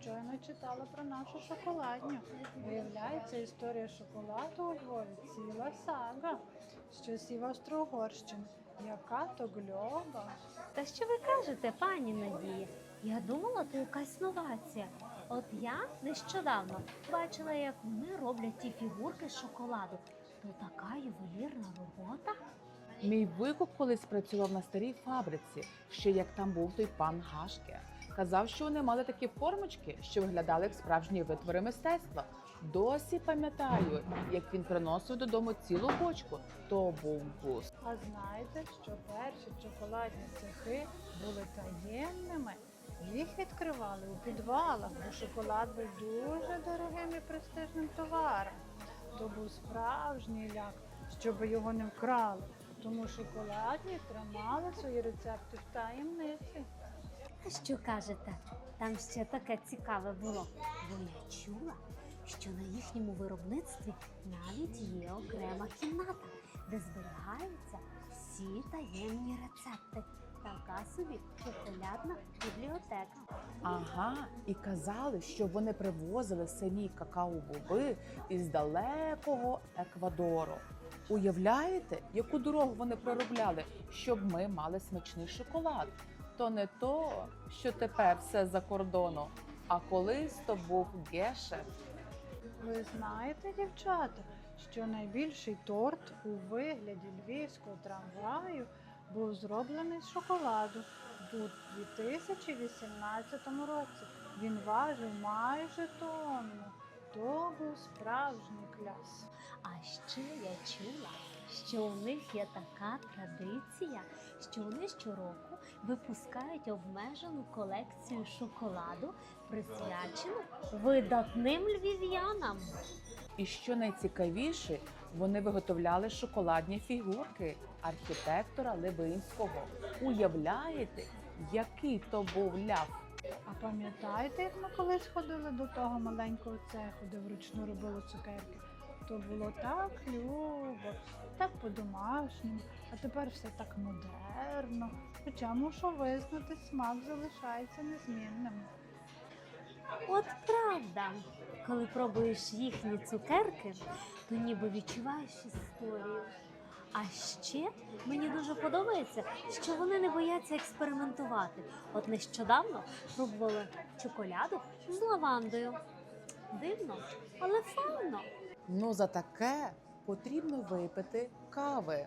щойно читала про нашу шоколадню. Виявляється, історія шоколаду у Львові ціла сага з часів Австро-Угорщини. Яка то гльоба. Та що ви кажете, пані Надія? Я думала, то якась новація. От я нещодавно бачила, як вони роблять ті фігурки з шоколаду. То така ювелірна робота. Мій викуп колись працював на старій фабриці, ще як там був той пан Гашке. Казав, що вони мали такі формочки, що виглядали як справжні витвори мистецтва. Досі пам'ятаю, як він приносив додому цілу бочку. То був густ. А знаєте, що перші шоколадні цехи були таємними? Їх відкривали у підвалах, бо шоколад був дуже дорогим і престижним товаром. То був справжній ляк, щоб його не вкрали. Тому шоколадні тримали свої рецепти в таємниці. А що кажете? Там ще таке цікаве було. Бо я чула, що на їхньому виробництві навіть є окрема кімната, де зберігаються всі таємні рецепти. Така собі шоколадна бібліотека. Ага, і казали, що вони привозили самі какао-боби із далекого Еквадору. Уявляєте, яку дорогу вони проробляли, щоб ми мали смачний шоколад? То не то, що тепер все за кордоном, а колись то був гешефт. Ви знаєте, дівчата, що найбільший торт у вигляді львівського трамваю був зроблений з шоколаду у 2018 році. Він важив майже тонну. То був справжній кляс. А ще я чула, що у них є така традиція, що вони щороку випускають обмежену колекцію шоколаду, присвячену видатним львів'янам. І що найцікавіше, вони виготовляли шоколадні фігурки архітектора Левинського. Уявляєте, який то був ляв? А пам'ятаєте, як ми колись ходили до того маленького цеху, де вручну робили цукерки? То було так любо, так по-домашньому, а тепер все так модерно. Хоча мушу визнати, смак залишається незмінним. От правда, коли пробуєш їхні цукерки, то ніби відчуваєш історію. А ще мені дуже подобається, що вони не бояться експериментувати. От нещодавно пробували чоколяду з лавандою. Дивно, але файно. Ну за таке потрібно випити кави.